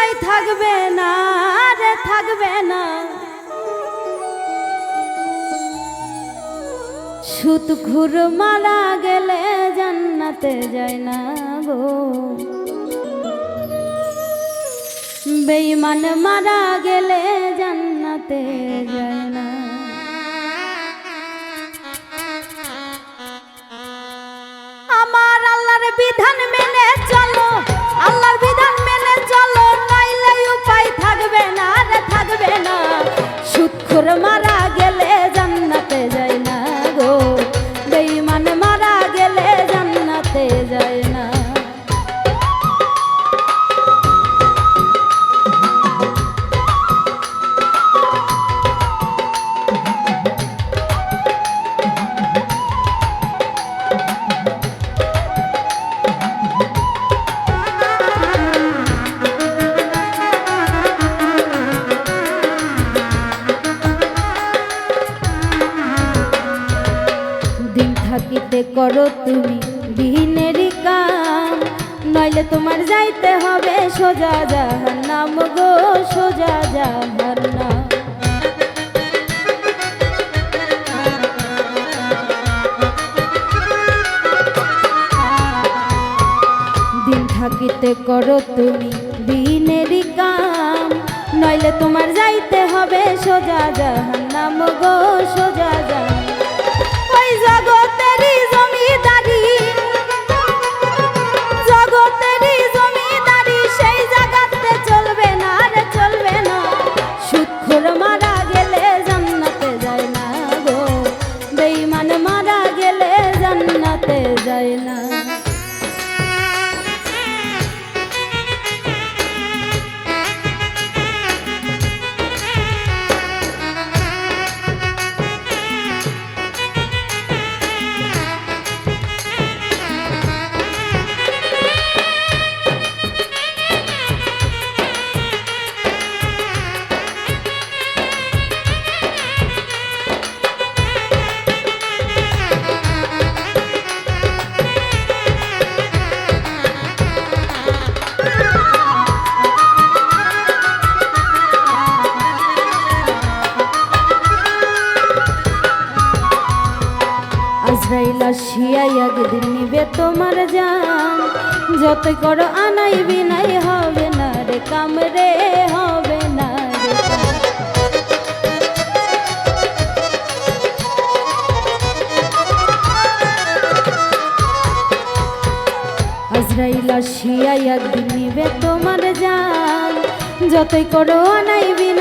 উপায় থাকবে না রে, থাকবে না। সুত ঘুর মারা গেলে জান্নাতে যায় না গো। বেঈমান মারা গেলে জান্নাতে যায় না। আমার আল্লাহর বিধান সুৎখুর মারা করো তুমি দিনেরই কাম, নইলে তোমার যাইতে হবে সোজা জাহান্নাম গো, সোজা জাহান্নাম। দিন থাকিতে করো তুমি দিনেরই কাম, নইলে তোমার যাইতে হবে সোজা জাহান্নাম গো, সোজা জাহান্নাম। ওই জগতেরই যায় যতই করো আনাই বিনাই হবে না রে কাম রে হবে না। আজরাইল আসিয়াই একদিন নিবে তোমার জান যতই করো আনাই বিনাই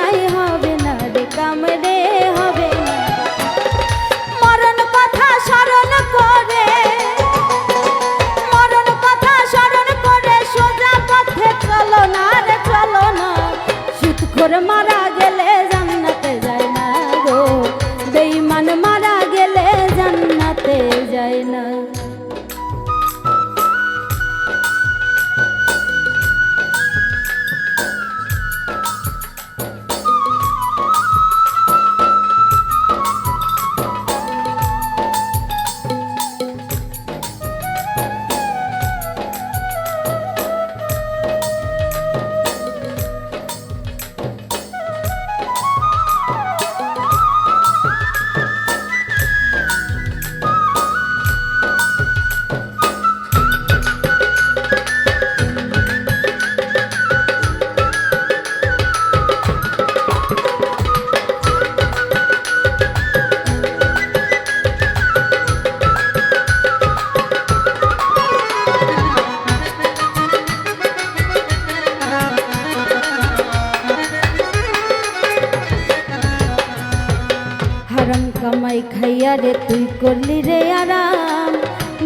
কামাই খাইয়া রে, তুই করলি রে আরাম।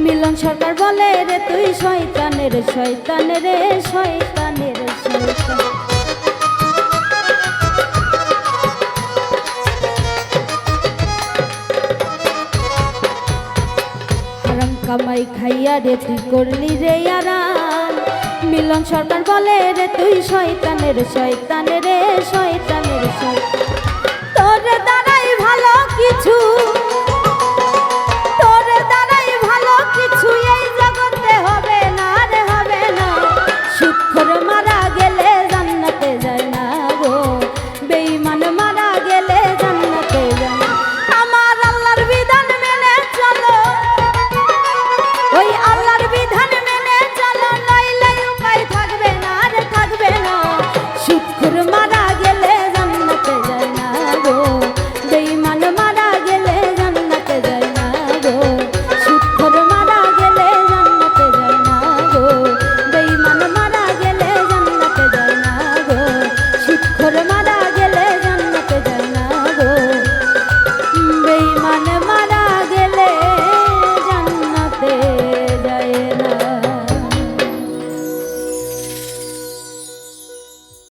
মিলন সরকার বলে রে, তুই শয়তানের শয়তানের রে শয়তানের। শয়তান কামাই খাইয়া রে, তুই করলি রে আরাম। মিলন সরকার বলে রে, তুই শয়তানের শয়তানের রে শয়তানের। শয়তান